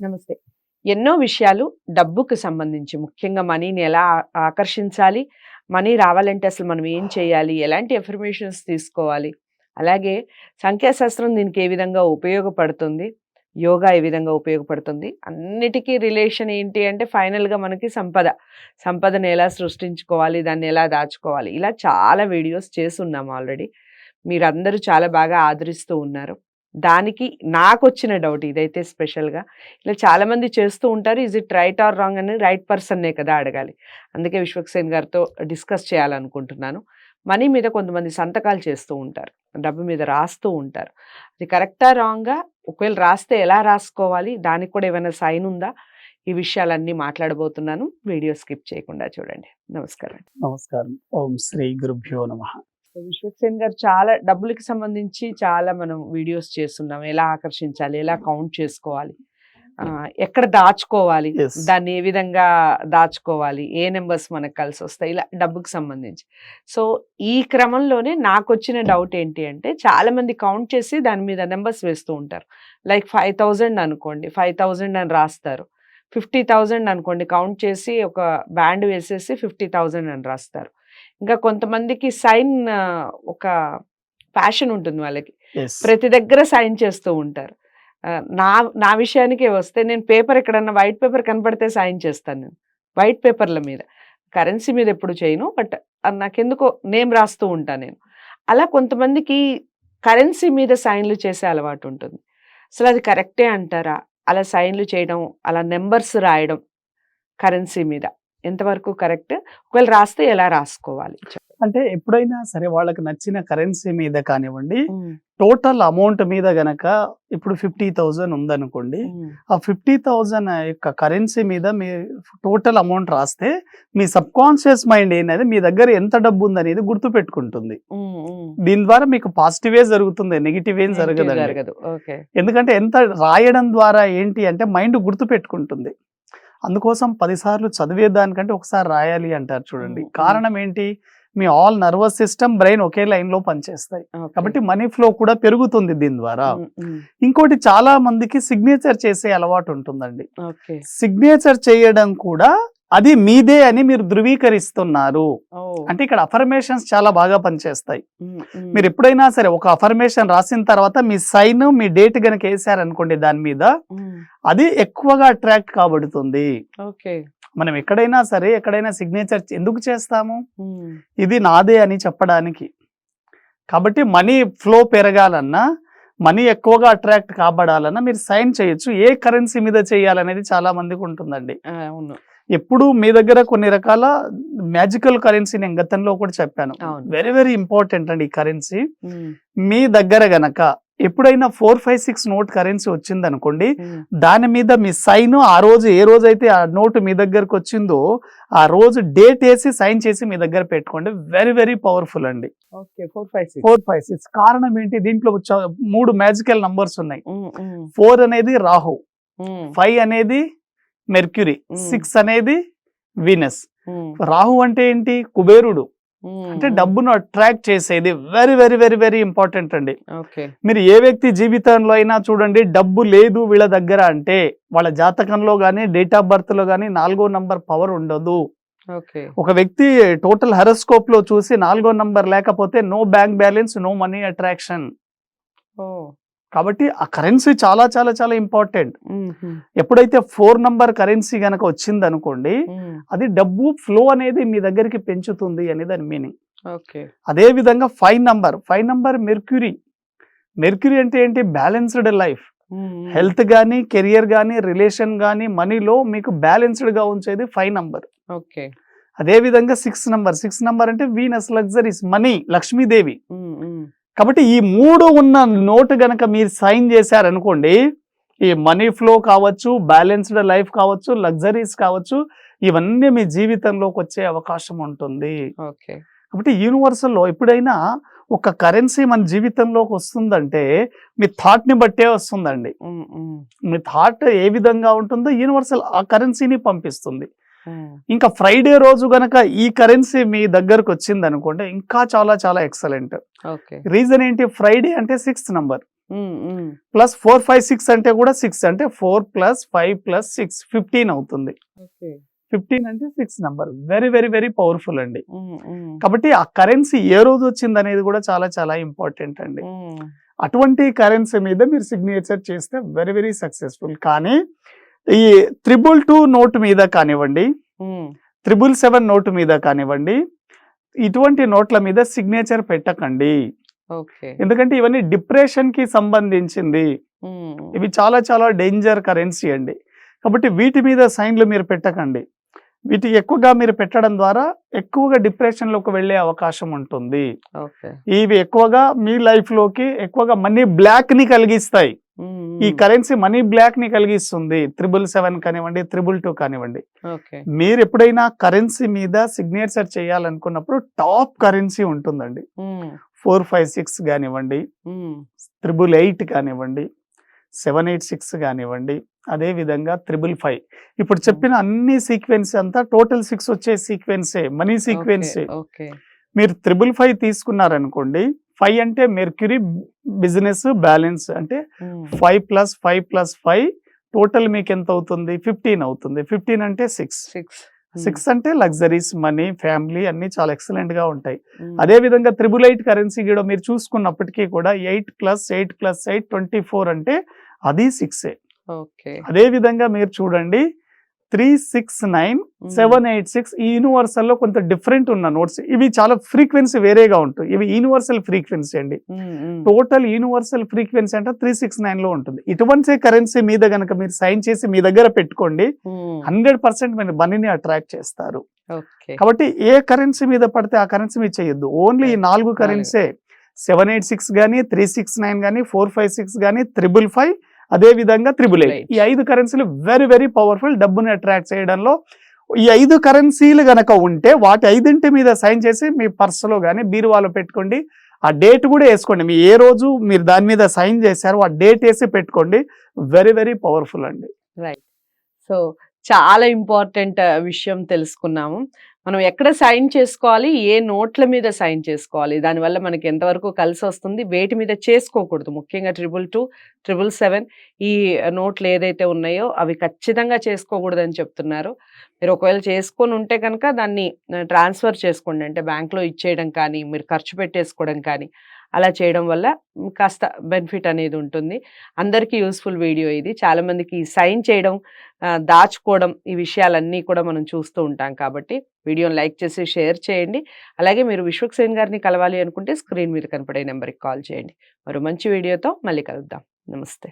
నమస్తే. ఎన్నో విషయాలు డబ్బుకు సంబంధించి. ముఖ్యంగా మనీని ఎలా ఆకర్షించాలి? మనీ రావాలంటే అసలు మనం ఏం చేయాలి? ఎలాంటి ఎఫర్మేషన్స్ తీసుకోవాలి? అలాగే సంఖ్యాశాస్త్రం దీనికి ఏ విధంగా ఉపయోగపడుతుంది? యోగా ఏ విధంగా ఉపయోగపడుతుంది? అన్నిటికీ రిలేషన్ ఏంటి అంటే ఫైనల్గా మనకి సంపద. సంపదను ఎలా సృష్టించుకోవాలి? దాన్ని ఎలా దాచుకోవాలి? ఇలా చాలా వీడియోస్ చేస్తున్నాం ఆల్రెడీ. మీరందరూ చాలా బాగా ఆదరిస్తూ ఉన్నారు. దానికి నాకు వచ్చిన డౌట్ ఇదైతే స్పెషల్గా. ఇలా చాలామంది చేస్తూ ఉంటారు is it right or wrong అని రైట్ పర్సన్నే కదా అడగాలి. అందుకే విశ్వక్సేన్ గారితో డిస్కస్ చేయాలనుకుంటున్నాను. మనీ మీద కొంతమంది సంతకాలు చేస్తూ ఉంటారు డబ్బు మీద రాస్తూ ఉంటారు. అది కరెక్టా రాంగా? ఒకవేళ రాస్తే ఎలా రాసుకోవాలి? దానికి కూడా ఏమైనా సైన్ ఉందా? ఈ విషయాలన్నీ మాట్లాడబోతున్నాను. వీడియో స్కిప్ చేయకుండా చూడండి. నమస్కారం. నమస్కారం. ఓం శ్రీ గురుభ్యో నమ. విశ్వక్సేన్ గారు చాలా డబ్బులకి సంబంధించి చాలా మనం వీడియోస్ చేస్తున్నాం. ఎలా ఆకర్షించాలి ఎలా కౌంట్ చేసుకోవాలి ఎక్కడ దాచుకోవాలి. దాన్ని ఏ విధంగా దాచుకోవాలి ఏ నెంబర్స్ మనకు కలిసి వస్తాయి ఇలా డబ్బుకి సంబంధించి. సో ఈ క్రమంలోనే నాకు వచ్చిన డౌట్ ఏంటి అంటే చాలా మంది కౌంట్ చేసి దాని మీద నెంబర్స్ వేస్తూ ఉంటారు. లైక్ ఫైవ్ థౌజండ్ అనుకోండి ఫైవ్ థౌజండ్ అని రాస్తారు. ఫిఫ్టీ థౌజండ్ అనుకోండి కౌంట్ చేసి ఒక బ్యాండ్ వేసేసి ఫిఫ్టీ థౌజండ్ అని రాస్తారు. ఇంకా కొంతమందికి సైన్ ఒక ప్యాషన్ ఉంటుంది వాళ్ళకి. ప్రతి దగ్గర సైన్ చేస్తూ ఉంటారు. నా నా విషయానికి వస్తే నేను పేపర్ ఎక్కడన్నా వైట్ పేపర్ కనపడితే సైన్ చేస్తాను నేను. వైట్ పేపర్ల మీద. కరెన్సీ మీద ఎప్పుడు చేయను బట్ నాకెందుకో నేమ్ రాస్తూ ఉంటాను నేను. అలా కొంతమందికి కరెన్సీ మీద సైన్లు చేసే అలవాటు ఉంటుంది. అసలు అది కరెక్టే అంటారా? అలా సైన్లు చేయడం అలా నెంబర్స్ రాయడం కరెన్సీ మీద. ఎంతవరకు కరెక్ట్? ఒకవేళ రాస్తే ఎలా రాసుకోవాలి? అంటే ఎప్పుడైనా సరే వాళ్ళకి నచ్చిన కరెన్సీ మీద కానివ్వండి టోటల్ అమౌంట్ మీద గనక ఇప్పుడు ఫిఫ్టీ థౌజండ్ ఉందనుకోండి ఆ ఫిఫ్టీ థౌజండ్ యొక్క కరెన్సీ మీద మీ టోటల్ అమౌంట్ రాస్తే మీ సబ్ కాన్షియస్ మైండ్ ఏంటంటే మీ దగ్గర ఎంత డబ్బు ఉందనేది గుర్తు పెట్టుకుంటుంది. దీని ద్వారా మీకు పాజిటివే జరుగుతుంది నెగిటివ్ ఏం జరగదు. ఎందుకంటే ఎంత రాయడం ద్వారా ఏంటి అంటే మైండ్ గుర్తు పెట్టుకుంటుంది అందుకోసం పదిసార్లు చదివేదానికంటే ఒకసారి రాయాలి అంటారు చూడండి. కారణం ఏంటి? మీ ఆల్ నర్వస్ సిస్టమ్ బ్రెయిన్ ఒకే లైన్లో పనిచేస్తాయి. కాబట్టి మనీ ఫ్లో కూడా పెరుగుతుంది దీని ద్వారా. ఇంకోటి చాలా మందికి సిగ్నేచర్ చేసే అలవాటు ఉంటుందండి. సిగ్నేచర్ చేయడం కూడా అది మీదే అని మీరు ధృవీకరిస్తున్నారు. అంటే ఇక్కడ అఫర్మేషన్స్ చాలా బాగా పనిచేస్తాయి. మీరు ఎప్పుడైనా సరే ఒక అఫర్మేషన్ రాసిన తర్వాత మీ సైన్ మీ డేట్ గనక వేసారనుకోండి దాని మీద అది ఎక్కువగా అట్రాక్ట్ కాబడుతుంది. ఓకే. మనం ఎక్కడైనా సరే ఎక్కడైనా సిగ్నేచర్ ఎందుకు చేస్తాము? ఇది నాదే అని చెప్పడానికి. కాబట్టి మనీ ఫ్లో పెరగాలన్నా మనీ ఎక్కువగా అట్రాక్ట్ కాబడాలన్నా మీరు సైన్ చేయొచ్చు. ఏ కరెన్సీ మీద చేయాలనేది చాలా మందికి ఉంటుందండి. అవును. ఎప్పుడు మీ దగ్గర కొన్ని రకాల మ్యాజికల్ కరెన్సీ నేను గతంలో కూడా చెప్పాను. వెరీ వెరీ ఇంపార్టెంట్ అండి ఈ కరెన్సీ మీ దగ్గర గనక ఎప్పుడైనా four five six note currency వచ్చింది అనుకోండి దాని మీద మీ సైన్ ఆ రోజు ఏ రోజైతే ఆ నోటు మీ దగ్గరకు వచ్చిందో ఆ రోజు డేట్ వేసి సైన్ చేసి మీ దగ్గర పెట్టుకోండి. వెరీ వెరీ పవర్ఫుల్ అండి. Four five six four five six కారణం ఏంటి? దీంట్లో మూడు మ్యాజికల్ నంబర్స్ ఉన్నాయి. ఫోర్ అనేది రాహు. ఫైవ్ అనేది మెర్క్యూరీ. సిక్స్ అనేది వీనస్. రాహు అంటే ఏంటి? కుబేరుడు. అంటే డబ్బును అట్రాక్ట్ చేసేది. Very very very very important అండి. మీరు ఏ వ్యక్తి జీవితంలో అయినా చూడండి డబ్బు లేదు వీళ్ళ దగ్గర అంటే వాళ్ళ జాతకంలో కానీ డేట్ ఆఫ్ బర్త్లో కానీ నాలుగో నంబర్ పవర్ ఉండదు. ఒక వ్యక్తి టోటల్ హెరస్కోప్లో చూసి నాలుగో నంబర్ లేకపోతే no bank balance no money attraction. కాబట్టి ఆ కరెన్సీ చాలా చాలా చాలా ఇంపార్టెంట్ ఎప్పుడైతే ఫోర్ నంబర్ కరెన్సీ గనక వచ్చింది అనుకోండి అది డబ్బు ఫ్లో అనేది మీ దగ్గరికి పెంచుతుంది అని దాని మీనింగ్ ఓకే. అదే విధంగా five number five number Mercury Mercury అంటే ఏంటి? బ్యాలెన్స్డ్ లైఫ్ హెల్త్ కానీ కెరియర్ కానీ రిలేషన్ కానీ మనీలో మీకు బ్యాలెన్స్డ్గా ఉంచేది ఫైవ్ నంబర్ ఓకే. అదే విధంగా సిక్స్ నంబర్ సిక్స్ నంబర్ అంటే వీనస్ లగ్జరీస్ మనీ లక్ష్మీదేవి కాబట్టి ఈ మూడు ఉన్న నోటు గనక మీరు సైన్ చేశారనుకోండి ఈ మనీ ఫ్లో కావచ్చు బ్యాలెన్స్డ్ లైఫ్ కావచ్చు లగ్జరీస్ కావచ్చు ఇవన్నీ మీ జీవితంలోకి వచ్చే అవకాశం ఉంటుంది. ఓకే. కాబట్టి యూనివర్సల్లో ఎప్పుడైనా ఒక కరెన్సీ మన జీవితంలోకి వస్తుందంటే మీ థాట్ని బట్టే వస్తుందండి. మీ థాట్ ఏ విధంగా ఉంటుందో యూనివర్సల్ ఆ కరెన్సీని పంపిస్తుంది. ఇంకా ఫ్రైడే రోజు గనక ఈ కరెన్సీ మీ దగ్గరకు వచ్చింది అనుకోండి ఇంకా చాలా చాలా ఎక్సలెంట్. రీజన్ ఏంటి? ఫ్రైడే అంటే sixth number. Plus four five six అంటే కూడా సిక్స్ అంటే four plus five plus six fifteen అవుతుంది. ఫిఫ్టీన్ అంటే six number. Very very very powerful అండి. కాబట్టి ఆ కరెన్సీ ఏ రోజు వచ్చింది అనేది కూడా చాలా చాలా ఇంపార్టెంట్ అండి. అటువంటి కరెన్సీ మీద మీరు సిగ్నేచర్ చేస్తే వెరీ వెరీ సక్సెస్ఫుల్. కానీ ఈ త్రిబుల్ టూ నోట్ మీద కానివ్వండి త్రిబుల్ సెవెన్ నోటు మీద కానివ్వండి ఇటువంటి నోట్ల మీద సిగ్నేచర్ పెట్టకండి. ఎందుకంటే ఇవన్నీ డిప్రెషన్కి సంబంధించింది. ఇవి చాలా చాలా డేంజర్ కరెన్సీ అండి. కాబట్టి వీటి మీద సైన్లు మీరు పెట్టకండి. వీటి ఎక్కువగా మీరు పెట్టడం ద్వారా ఎక్కువగా డిప్రెషన్లోకి వెళ్ళే అవకాశం ఉంటుంది. ఇవి ఎక్కువగా మీ లైఫ్లోకి ఎక్కువగా మనీ బ్లాక్ని కలిగిస్తాయి. ఈ. కరెన్సీ మనీ బ్లాక్ని కలిగిస్తుంది. త్రిబుల్ సెవెన్ కానివ్వండి త్రిబుల్ టూ కానివ్వండి. మీరు ఎప్పుడైనా కరెన్సీ మీద సిగ్నేచర్ చేయాలనుకున్నప్పుడు టాప్ కరెన్సీ ఉంటుందండి. ఫోర్ ఫైవ్ సిక్స్ కానివ్వండి. త్రిబుల్ ఎయిట్ కానివ్వండి. సెవెన్ ఎయిట్ సిక్స్ కానివ్వండి. అదే విధంగా త్రిబుల్ ఫైవ్. ఇప్పుడు చెప్పిన అన్ని సీక్వెన్స్ అంతా టోటల్ సిక్స్ వచ్చే సీక్వెన్సే మనీ సీక్వెన్సే. మీరు త్రిబుల్ ఫైవ్ తీసుకున్నారనుకోండి ఫైవ్ అంటే మెర్క్యూరీ బిజినెస్ బ్యాలెన్స్ అంటే ఉమ్, five plus five plus five total మీకు ఎంత అవుతుంది? ఫిఫ్టీన్ అవుతుంది. ఫిఫ్టీన్ అంటే సిక్స్ సిక్స్ సిక్స్ అంటే లగ్జరీస్ మనీ ఫ్యామిలీ అన్ని చాలా ఎక్సలెంట్గా ఉంటాయి. ఉమ్, అదే విధంగా త్రిబుల్ ఎయిట్ కరెన్సీ కూడా మీరు చూసుకున్నప్పటికీ కూడా eight plus eight plus eight twenty four అంటే అది సిక్సే ఓకే అదే విధంగా మీరు చూడండి three six nine seven eight six ఈ యూనివర్సల్లో కొంత డిఫరెంట్ ఉన్న నోట్స్ ఇవి చాలా ఫ్రీక్వెన్సీ వేరేగా ఉంటాయి. ఇవి యూనివర్సల్ ఫ్రీక్వెన్సీ అండి. టోటల్ యూనివర్సల్ ఫ్రీక్వెన్సీ అంటే త్రీ సిక్స్ నైన్లో ఉంటుంది ఇటువంటి కరెన్సీ మీద గనక మీరు సైన్ చేసి మీ దగ్గర పెట్టుకోండి హండ్రెడ్ పర్సెంట్ మీరు మనీని అట్రాక్ట్ చేస్తారు. కాబట్టి ఏ కరెన్సీ మీద పడితే ఆ కరెన్సీ మీద చేయొద్దు. ఓన్లీ ఈ నాలుగు కరెన్సీ సెవెన్ ఎయిట్ సిక్స్ కానీ త్రీ సిక్స్ నైన్ కానీ ఫోర్ ఫైవ్ సిక్స్ కానీ త్రిబుల్ ఫైవ్ అదే విధంగా త్రిబుల్ ఎయిట్ ఈ ఐదు కరెన్సీలు వెరీ వెరీ పవర్ఫుల్ డబ్బుని అట్రాక్ట్ చేయడంలో ఈ ఐదు కరెన్సీలు గనక ఉంటే వాటి ఐదింటి మీద సైన్ చేసి మీ పర్సులో కానీ బీరువాలో పెట్టుకోండి. ఆ డేట్ కూడా వేసుకోండి. మీ ఏ రోజు మీరు దాని మీద సైన్ చేశారో ఆ డేట్ వేసి పెట్టుకోండి. వెరీ వెరీ పవర్ఫుల్ అండి. సో చాలా ఇంపార్టెంట్ విషయం తెలుసుకున్నాము. మనం ఎక్కడ సైన్ చేసుకోవాలి? ఏ నోట్ల మీద సైన్ చేసుకోవాలి? దానివల్ల మనకి ఎంతవరకు కలిసి వస్తుంది? వేటి మీద చేసుకోకూడదు. ముఖ్యంగా ట్రిపుల్ టూ ట్రిపుల్ సెవెన్ ఈ నోట్లు ఏదైతే ఉన్నాయో అవి ఖచ్చితంగా చేసుకోకూడదు అని చెప్తున్నారు. మీరు ఒకవేళ చేసుకొని ఉంటే కనుక దాన్ని ట్రాన్స్ఫర్ చేసుకోండి. అంటే బ్యాంక్లో ఇచ్చేయడం కానీ మీరు ఖర్చు పెట్టేసుకోవడం కానీ. అలా చేయడం వల్ల కాస్త బెనిఫిట్ అనేది ఉంటుంది. అందరికీ యూస్ఫుల్ వీడియో ఇది. చాలామందికి సైన్ చేయడం దాచుకోవడం ఈ విషయాలన్నీ కూడా మనం చూస్తూ ఉంటాం కాబట్టి వీడియోని లైక్ చేసి షేర్ చేయండి. అలాగే మీరు విశ్వక్సేన్ గారిని కలవాలి అనుకుంటే స్క్రీన్ మీద కనపడే నెంబర్కి కాల్ చేయండి. మరో మంచి వీడియోతో మళ్ళీ కలుద్దాం. నమస్తే.